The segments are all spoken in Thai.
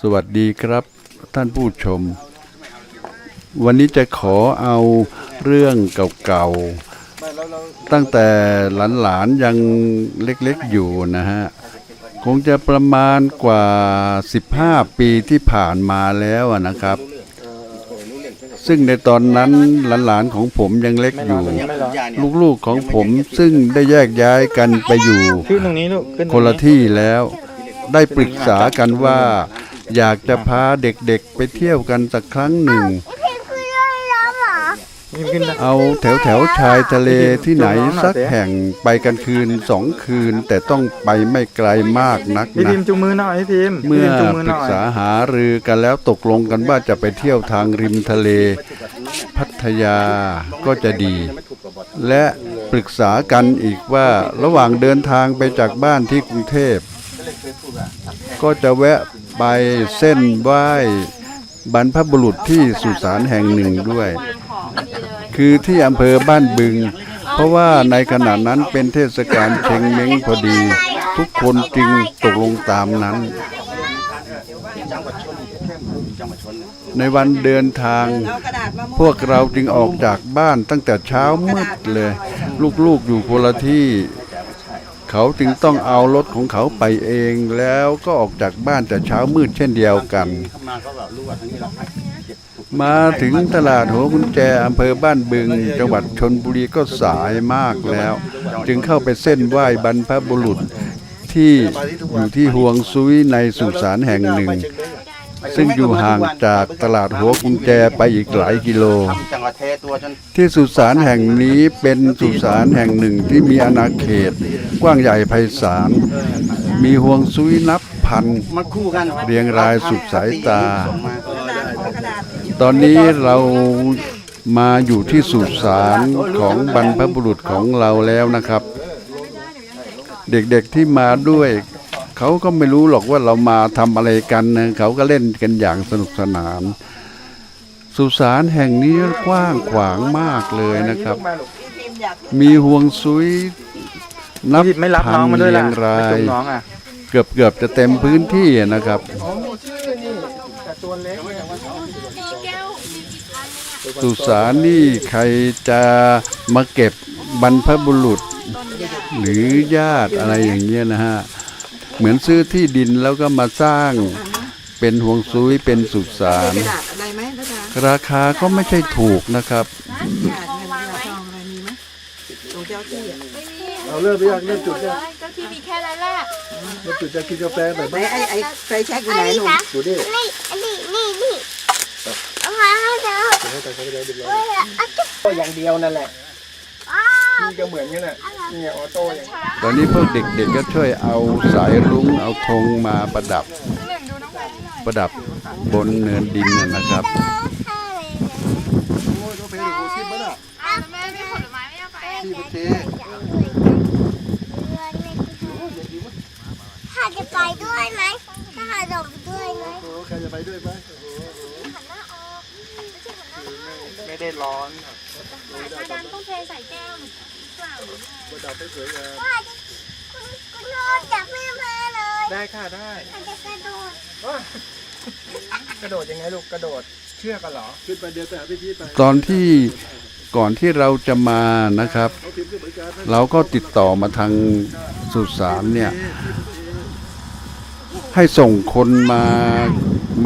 สวัสดีครับท่านผู้ชม วันนี้จะขอเอาเรื่องเก่าๆ ตั้งแต่หลานๆยังเล็กๆอยู่นะฮะ คงจะประมาณกว่า 15 ปีที่ผ่านมาแล้วอะนะครับ ซึ่งในตอนนั้นหลานๆของผมยังเล็กอยู่ ลูกๆของผมซึ่งได้แยกย้ายกันไปอยู่ขึ้นตรงนี้ลูกขึ้นตรงคนละที่แล้ว ได้ปรึกษากันว่า อยากจะพาเด็กๆไปเที่ยวกันสักครั้งหนึ่งนี่ขึ้นได้เอาแถวแถวๆชายทะเลที่ไหนสักแห่งไปกันคืนสองคืน แต่ต้องไปไม่ไกลมากนักพี่นะ พิมพ์จูงมือหน่อยพี่พิมพ์เมื่อพี่พิพ์จูงมือปหรึน่กอยษาหารือกันแล้วตกลงกันว่าจะไปเที่ยวทางริมทะเล พัทยาก็จะดี และปรึกษากันอีกว่าระหว่างเดินทางไปจากบ้านที่กรุงเทพ ก็จะแวะ ไปเส้นไหว้บรรพบุรุษที่สุสานแห่งหนึ่งด้วย คือที่อำเภอบ้านบึง เพราะว่าในขณะนั้นเป็นเทศกาลเชงเม้งพอดี ทุกคนจึงตกลงตามนั้น ในวันเดินทาง พวกเราจึงออกจากบ้านตั้งแต่เช้ามืดเลย ลูกๆอยู่คนละที่ เขาจึงต้องเอารถของเขาไปเองแล้วก็ออกจากบ้านแต่เช้ามืดเช่นเดียวกัน มาถึงตลาดหัวกุญแจอำเภอบ้านบึง จังหวัดชนบุรีก็สายมากแล้ว จึงเข้าไปเส้นไหว้บรรพบุรุษที่อยู่ที่ห่วงซุยในสุสานแห่งหนึ่ง ซึ่งอยู่ห่างจากตลาดหัวกุญแจไปอีกหลายกิโล ที่สุสานแห่งนี้เป็นสุสานแห่งหนึ่งที่มีอาณาเขต กว้างใหญ่ไพศาล มีห่วงซุยนับพันเรียงรายสุดสายตา ตอนนี้เรามาอยู่ที่สุสานของบรรพบุรุษของเราแล้วนะครับ เด็กๆที่มาด้วย เขาก็ไม่รู้หรอกว่าเรามาทำอะไรกันนะเขาก็เล่นกันอย่างสนุกสนาน สุสานแห่งนี้กว้างขวางมากเลยนะครับ มีห่วงซุยนับพี่ไม่รับพัน้องมาด้วยเรีล่ะยงราไม่จูยงน้องอะเกือบเกือบๆจะเต็มพื้นที่นะครับสุสานนี่ใครจะมาเก็บบรรพบุรุษ หรือญาติอะไรอย่างเงี้ยนะฮะ เหมือนซื้อที่ดินแล้วก็มาสร้างเป็นห่วงซุยเป็นสุสานกระดาษอะไรไหมพระอาจารย์ราคาก็ไม่ใช่ถูกนะครับ กระดาษเงินกระดาษทองอะไรมีไหมตรงเจ้าที่อะเอาเริ่มไปยังเริ่มจุดยังเจ้าที่มีแค่นั้นแหละเริ่มจุดจะกินกาแฟหน่อยไหไหมนไอ้ไอ้ไฟแช็กอยู่ไหนหนูดูดินี่นี่นี่นี่เอามาให้เจ้าก็อย่างเดียวนั่นแหละนี่ก็เหมือนกันน่ะ นี่ออโต้อย่างตอนนี้พวกเด็กๆก็ช่วยเอาสายรุ้งเอาธงมาประดับ ประดับบนเนินดินน่ะนะครับ โอ้ยต้องไปดูชิมมั้ยล่ะแม่มีผลไม้ไม่เอาไปที่โอเคถ้าจะไปด้วยไหมถ้าหาดอกไปด้วยไหมโอ้ใครจะไปด้วยไหมหันหน้าออกไม่ใช่หันหน้าออกไม่ได้ร้อนอาจารย์ต้องเทใส่แก้วหรือ เปล่าหรือประดับให้สวยงามว่าจะคุณคุณโนตจับไม่มาเลยได้ค่ะได้อาจจะกระโดดกระโดดยังไงลูกกระโดดเชือกกันเหรอขึ้นไปเดินไปหาพี่พีทไปตอนที่ก่อนที่เราจะมานะครับเขาพิมพ์ก็เหมือนกันนะเราก็ติดต่อมาทางสุสานเนี่ย ให้ส่งคนมา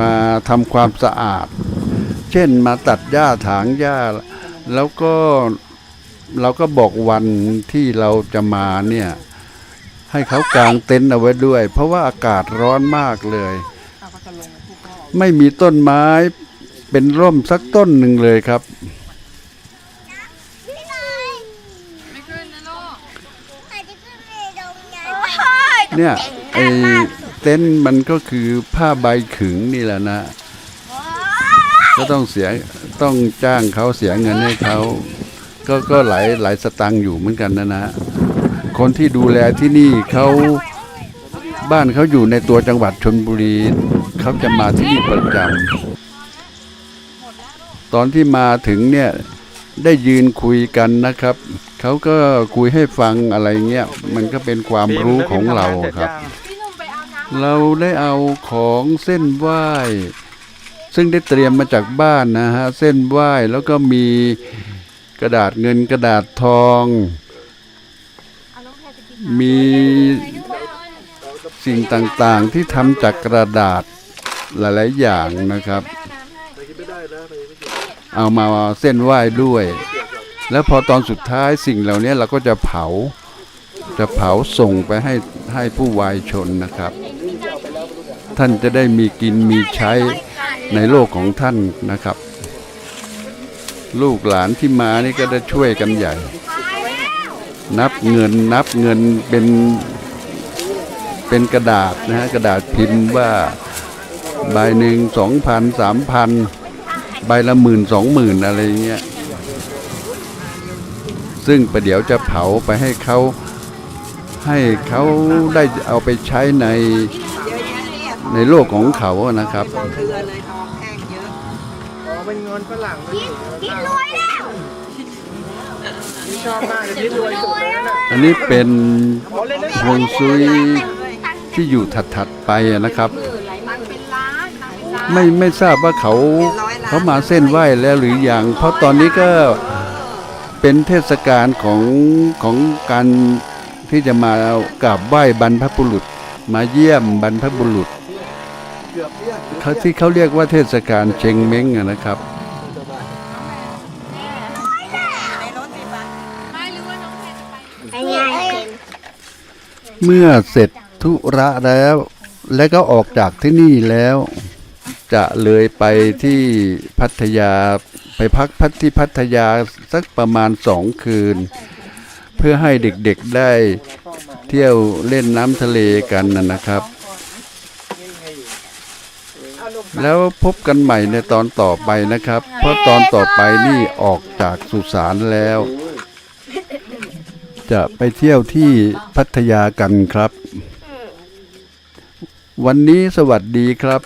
มาทำความสะอาด เช่นมาตัดหญ้าถางหญ้า แล้วก็ เราก็บอกวันที่เราจะมาเนี่ย ให้เขากางเต็นท์เอาไว้ด้วย เพราะว่าอากาศร้อนมากเลย ไม่มีต้นไม้เป็นร่มสักต้นหนึ่งเลยครับ เนี่ยไอ้เต็นท์มันก็คือผ้าใบขึงนี่แหละนะ ก็ต้องเสียต้องจ้างเขาเสียเงินให้เขา ก็ก็หลายหลายสตังค์อยู่เหมือนกันนะนะ คนที่ดูแลที่นี่เขาบ้านเขาอยู่ในตัวจังหวัดชนบุรีเขาจะมาที่นี่ประจำตอนที่มาถึงเนี่ยได้ยืนคุยกันนะครับ เขาก็คุยให้ฟังอะไรเงี้ย มันก็เป็นความรู้ของเราครับ เราได้เอาของเส้นไหว้ ซึ่งได้เตรียมมาจากบ้านนะฮะ เส้นไหว้แล้วก็มี กระดาษเงินกระดาษทอง มีสิ่งต่างๆที่ทำจากกระดาษหลาย ๆ อย่างนะครับ เอามาเส้นไหว้ด้วย แล้วพอตอนสุดท้ายสิ่งเหล่านี้เราก็จะเผา จะเผาส่งไปให้ให้ผู้วายชนนะครับ ท่านจะได้มีกินมีใช้ในโลกของท่านนะครับ ลูกหลานที่มานี่ก็จะช่วยกันใหญ่ นับเงินนับเงินเป็นเป็นกระดาษนะฮะกระดาษพิมพ์ว่าใบหนึ่งสองพันสามพันใบละหมื่นสองหมื่นอะไรเงี้ยซึ่งประเดี๋ยวจะเผาไปให้เขาให้เขาได้เอาไปใช้ในในโลกของเขานะครับ เป็นเงินฝรั่งนะนี่พี่รวยแล้วพี่ชอบมากเลยพี่รวยสุดเลยนะอันนี้เป็นเขาเล่นได้ฮวงซุยที่อยู่ถัดๆไปอะนะครับ ไม่ไม่ทราบว่าเขาเขามาเส้นไหว้แล้วหรืออยังเพราะตอนนี้ก็เป็นเทศกาลของของการที่จะมากราบไหว้บรรพบุรุษ มาเยี่ยมบรรพบุรุษ เขาที่เขาเรียกว่าเทศกาลเชงเม้งอะนะครับในรถสิบบาทไอ้ไงเมื่อเสร็จธุระแล้ว และก็ออกจากที่นี่แล้ว จะเลยไปที่พัทยาไปพักพักที่พัทยาสักประมาณสองคืน เพื่อให้เด็กๆได้เที่ยวเล่นน้ำทะเลกันนะนะครับ แล้วพบกันใหม่ในตอนต่อไปนะครับ เพราะตอนต่อไปนี่ออกจากสุสานแล้ว จะไปเที่ยวที่พัทยากันครับ วันนี้สวัสดีครับ